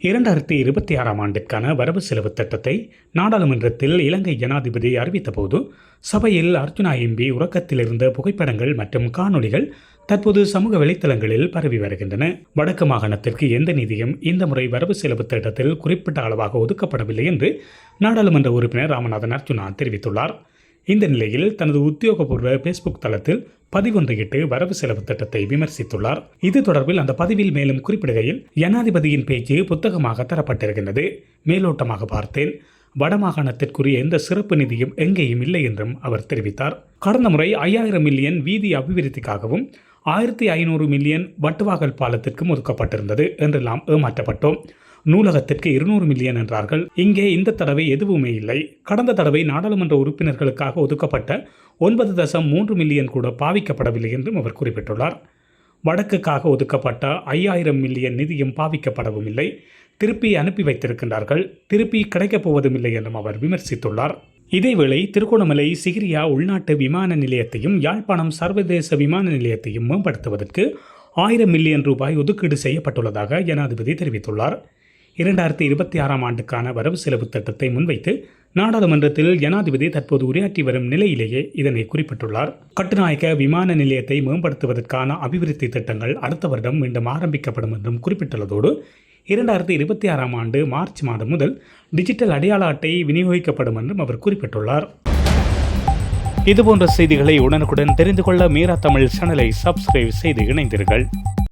இரண்டாயிரத்தி இருபத்தி ஆறாம் ஆண்டிற்கான வரவு செலவு திட்டத்தை நாடாளுமன்றத்தில் இலங்கை ஜனாதிபதி அறிவித்தபோது சபையில் அர்ஜுனா எம்பி உறக்கத்திலிருந்த புகைப்படங்கள் மற்றும் காணொளிகள் தற்போது சமூக வலைத்தளங்களில் பரவி வருகின்றன. வடக்கு மாகாணத்திற்கு எந்த நிதியும் இந்த முறை வரவு செலவு திட்டத்தில் குறிப்பிட்ட அளவாக ஒதுக்கப்படவில்லை என்று நாடாளுமன்ற உறுப்பினர் ராமநாதன் அர்ஜுனா தெரிவித்துள்ளார். இந்த நிலையில் தனது உத்தியோகபூர்வ பேஸ்புக் தளத்தில் பதிவொன்றையிட்டு வரவு செலவு திட்டத்தை விமர்சித்துள்ளார். இது தொடர்பில் அந்த பதிவில் மேலும் குறிப்பிடுகையில் ஜனாதிபதியின் பேச்சு புத்தகமாக தரப்பட்டிருக்கின்றது. மேலோட்டமாக பார்த்தேன். வடமாகாணத்திற்குரிய எந்த சிறப்பு நிதியும் எங்கேயும் இல்லை என்றும் அவர் தெரிவித்தார். கடந்த முறை ஐயாயிரம் மில்லியன் வீதி அபிவிருத்திக்காகவும் ஆயிரத்தி ஐநூறு மில்லியன் வட்டுவாகல் பாலத்திற்கும் ஒதுக்கப்பட்டிருந்தது என்றெல்லாம் ஏமாற்றப்பட்டோம். நூலகத்திற்கு இருநூறு மில்லியன் என்றார்கள். இங்கே இந்த தடவை எதுவுமே இல்லை. கடந்த தடவை நாடாளுமன்ற உறுப்பினர்களுக்காக ஒதுக்கப்பட்ட ஒன்பது தசம் மூன்று மில்லியன் கூட பாவிக்கப்படவில்லை என்றும் அவர் குறிப்பிட்டுள்ளார். வடக்குக்காக ஒதுக்கப்பட்ட ஐயாயிரம் மில்லியன் நிதியும் பாவிக்கப்படவும் இல்லை திருப்பி அனுப்பி வைத்திருக்கின்றார்கள். திருப்பி கிடைக்கப் போவதும் இல்லை என்றும் அவர் விமர்சித்துள்ளார். இதேவேளை திருகோணமலை சிகிரியா உள்நாட்டு விமான நிலையத்தையும் யாழ்ப்பாணம் சர்வதேச விமான நிலையத்தையும் மேம்படுத்துவதற்கு ஆயிரம் மில்லியன் ரூபாய் ஒதுக்கீடு செய்யப்பட்டுள்ளதாக ஜனாதிபதி தெரிவித்துள்ளார். இரண்டாயிரத்தி இருபத்தி ஆறாம் ஆண்டுக்கான வரவு செலவு திட்டத்தை முன்வைத்து நாடாளுமன்றத்தில் ஜனாதிபதி தற்போது உரையாற்றி வரும் நிலையிலேயே இதனை குறிப்பிட்டுள்ளார். கட்டுநாயக்க விமான நிலையத்தை மேம்படுத்துவதற்கான அபிவிருத்தி திட்டங்கள் அடுத்த வருடம் மீண்டும் ஆரம்பிக்கப்படும் என்றும் குறிப்பிட்டுள்ளதோடு இரண்டாயிரத்தி இருபத்தி ஆறாம் ஆண்டு மார்ச் மாதம் முதல் டிஜிட்டல் அடையாள அட்டை விநியோகிக்கப்படும் என்றும் அவர் குறிப்பிட்டுள்ளார். இதுபோன்ற செய்திகளை உடனுக்குடன் தெரிந்து கொள்ள மீரா தமிழ் சேனலை சப்ஸ்கிரைப் செய்து இணைந்தீர்கள்